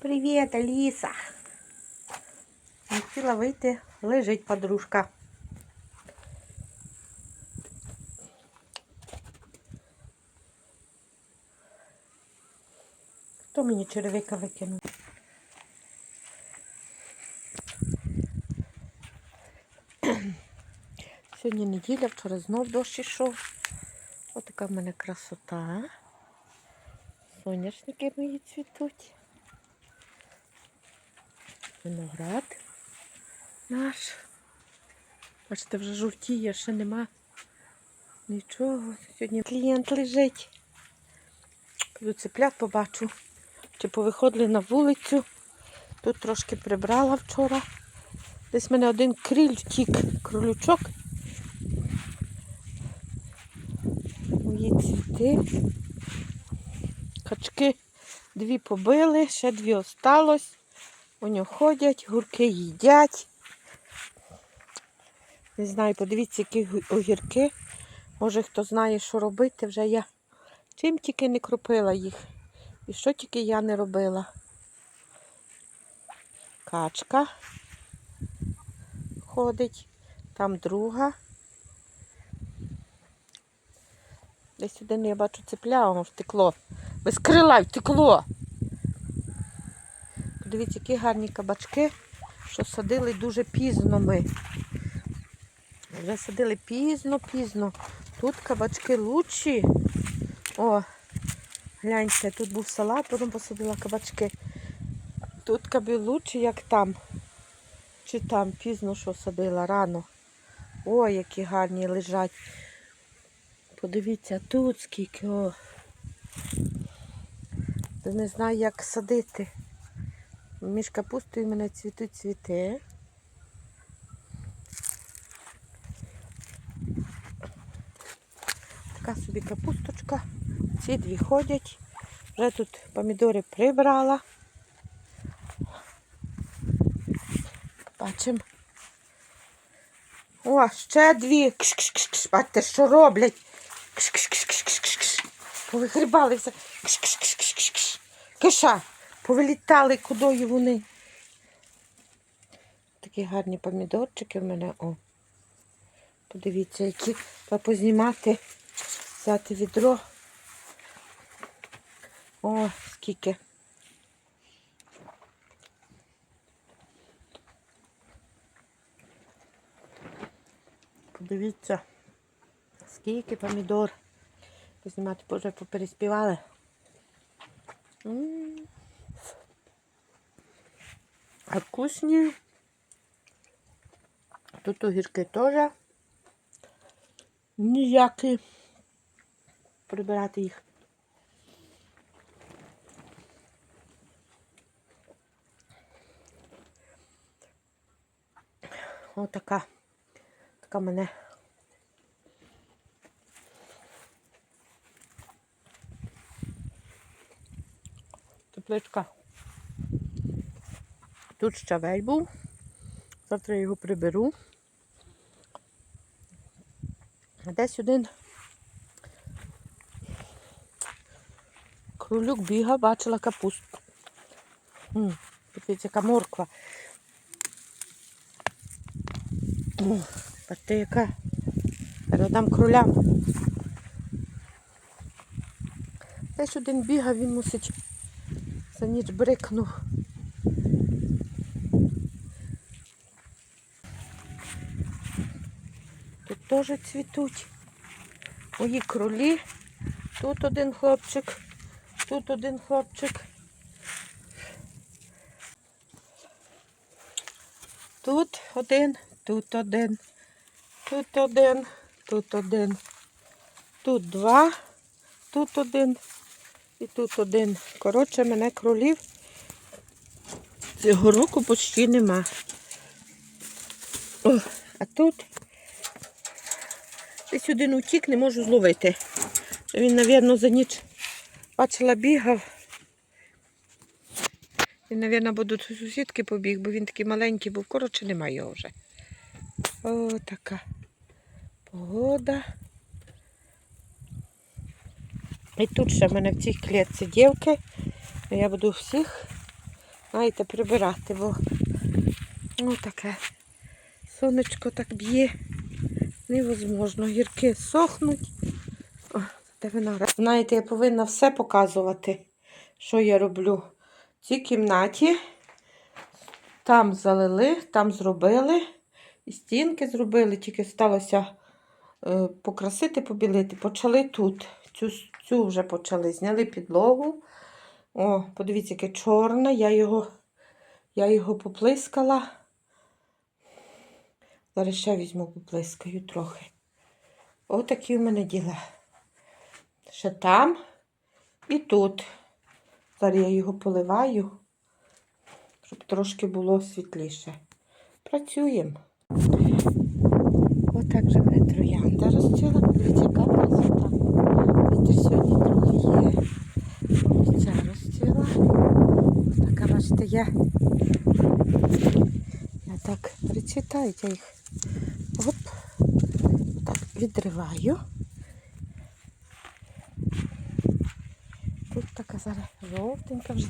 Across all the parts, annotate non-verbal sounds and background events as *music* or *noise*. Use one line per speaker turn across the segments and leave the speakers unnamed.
Привіт, Аліса. Не хотіла вийти, лежить подружка. Хто мені черевика викинув? *clears throat* Сьогодні неділя, вчора знов дощ ішов. Ось така в мене красота. Соняшники мої цвітуть. Виноград наш. Бачите, вже жовтіє, ще нема нічого. Сьогодні клієнт лежить. Піду цеплят побачу. Чи повиходили на вулицю. Тут трошки прибрала вчора. Десь в мене один криль втік, кролючок. Мої цвіти. Качки дві побили, ще дві осталось. Вони ходять, гурки їдять. Не знаю, подивіться, які огірки. Може, хто знає, що робити, вже я чим тільки не кропила їх. І що тільки я не робила. Качка ходить, там друга. Десь один я бачу цепля, воно втекло. Без крила втекло. Подивіться, які гарні кабачки, що садили дуже пізно ми. Вже садили пізно-пізно. Тут кабачки лучші. О, гляньте, тут був салат, потім посадила кабачки. Тут каби лучші, як там. Чи там пізно що садила рано. Ой, які гарні лежать. Подивіться, тут скільки. О. Не знаю, як садити. Між капустою мене цвітуть цвіти. Така собі капусточка. Ці дві ходять. Вже тут помідори прибрала. Бачимо. О, ще дві. Кш-кш-кш-кш. Бачите, що роблять. Кш-кш-кш-кш-кш-кш. Повигрібалися. Кш-кш-кш-кш-кш. Киша. Повилітали, кудою вони. Такі гарні помідорчики в мене. О. Подивіться, які познімати. Взяти відро. О, скільки. Подивіться, скільки помідор. Познімати, боже, попереспівали. М. А вкусні. Тут огірки теж ніякі. Прибирати їх. Отака. Така мене. Тепличка. Тут щавель був. Завтра я його приберу. Десь один кролюк бігав, бачила капусту. Подивіться, яка морква. Бачите, яка. Передам кролям. Десь один бігав, він мусить за ніч брикнув. Теж цвітуть. Мої кролі. Тут один хлопчик, тут один хлопчик. Тут один, тут один, тут один, тут один, тут два, тут один і тут один. Коротше, мене кролів цього року почти нема. О, а тут десь один утік, не можу зловити. Він, мабуть, за ніч бачила, бігав. Він, мабуть, бо до сусідки побіг, бо він такий маленький був. Коротше, немає його вже. О, така погода. І тут ще в мене в цій клітці дівки. Я буду всіх знаєте, прибирати, бо ну таке. Сонечко так б'є. Невозможно. Гірки сохнуть. О, виноград. Знаєте, я повинна все показувати, що я роблю. В цій кімнаті там залили, там зробили. І стінки зробили, тільки сталося е, покрасити, побілити. Почали тут. Цю, цю вже почали. Зняли підлогу. О, подивіться, яке чорне. Я його, я його поплискала. Зараз ще візьму, поплискаю трохи. Отакі в мене діла. Ще там і тут. Зараз я його поливаю, щоб трошки було світліше. Працюємо. Отак же мене троянда розцвіла. Подивіться, яка красота. Вітер сьогодні трохи є. Ця розцвіла. Така, бачите, я, я так прицвітають, я їх оп, так відриваю. Тут така зараз жовтенька вже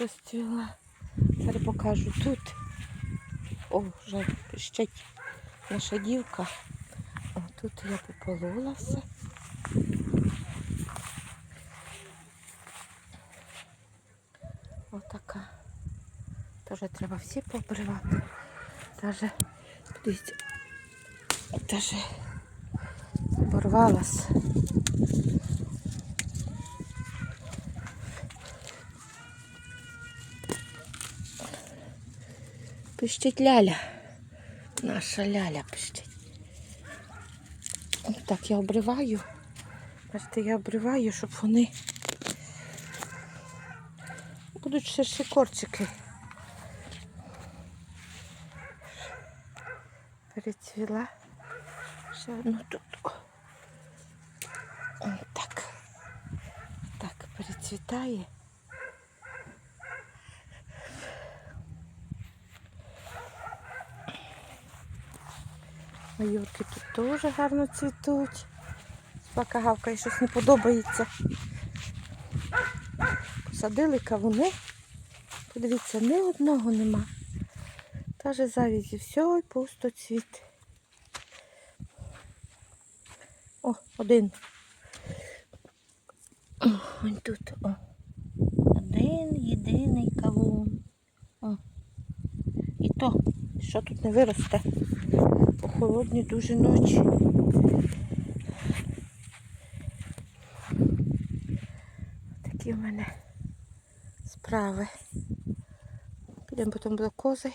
розцвіла. Зараз покажу тут. О, вже пищать наша дівка. О, тут я пополола все. Отака. Теж треба всі побривати. Даже, дивіться, даже оборвалась. Пищить ляля. Наша ляля пищить. Так, я обриваю. Бачите, я обриваю, щоб вони будуть ширші корчики. Перецвіла. Ще одну тут. О. О, Так. Так, перецвітає. Майорки тут теж гарно цвітуть. Собака гавкає, щось не подобається. Посадили кавуни. Подивіться, ні одного нема. Та же завізі, все і пусто цвіт. О, один. Ось тут, о. Один єдиний кавун. О. І то, що тут не виросте. По холодній дуже ночі. Такі в мене справи. Підемо потім до кози.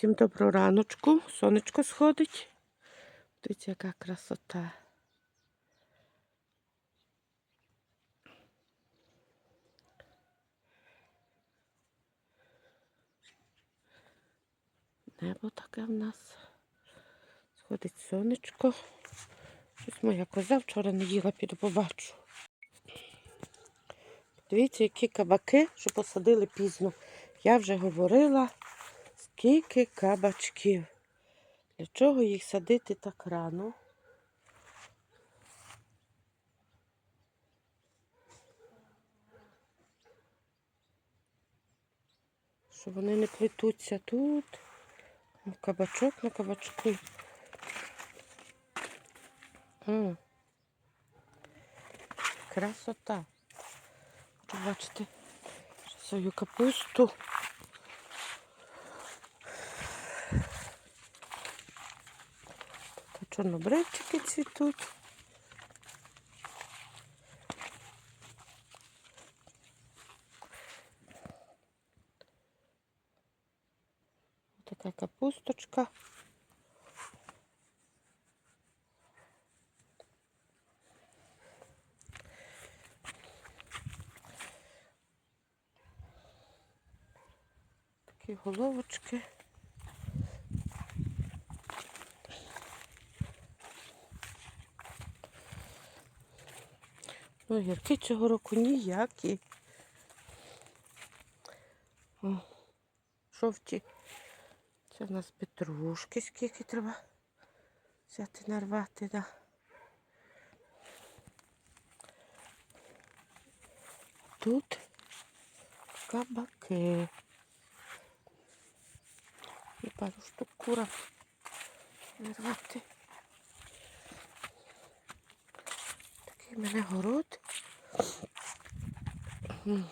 Всім доброго раночку. Сонечко сходить. Дивіться, яка красота. Небо таке в нас. Сходить сонечко. Щось моя коза вчора не їла, піду побачу. Дивіться, які кабаки, що посадили пізно. Я вже говорила, скільки кабачків. Для чого їх садити так рано? Щоб вони не плетуться тут. Ну, Кабачок на кабачку. М. Красота. Хочу бачити свою капусту. Чорнобривчики цвітуть. Така капусточка. Такі головочки. Огірки цього року ніякі. О, жовті. Це в нас петрушки, скільки треба взяти нарвати, да. Тут кабаки. І пару штук кура нарвати. Такий в мене город. Тут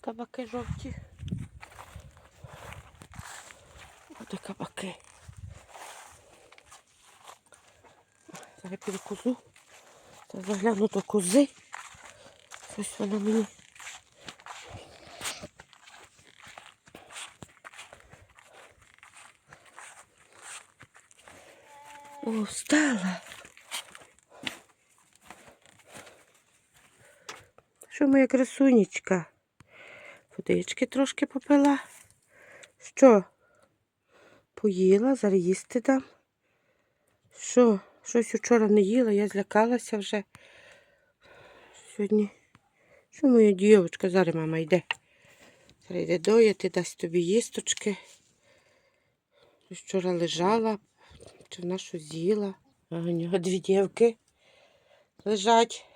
кабаки жовті. Оде кабаки. Зараз піду козу. Та загляну до кози. Щось вона мені. О, встала. Що моя красунечка? Водички трошки попила. Що? Поїла, зараз їсти дам. Що? Щось вчора не їла, я злякалася вже. Сьогодні. Що моя дівчинка? Зараз мама йде. Зараз йде доїти, дасть тобі їсточки. Вчора лежала, чи вона що з'їла. А у нього дві дівки лежать.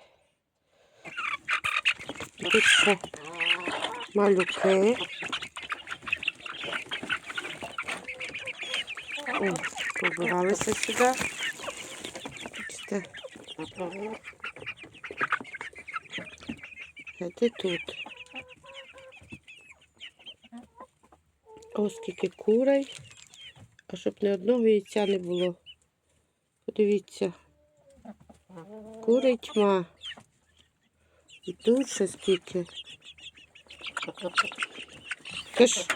Тут ще малюки. О, побиралися сюди. Бачите. Ти тут. Ось скільки курей. А щоб ні одного яйця не було. Подивіться. Курей тьма. І тут ще скільки. Киш.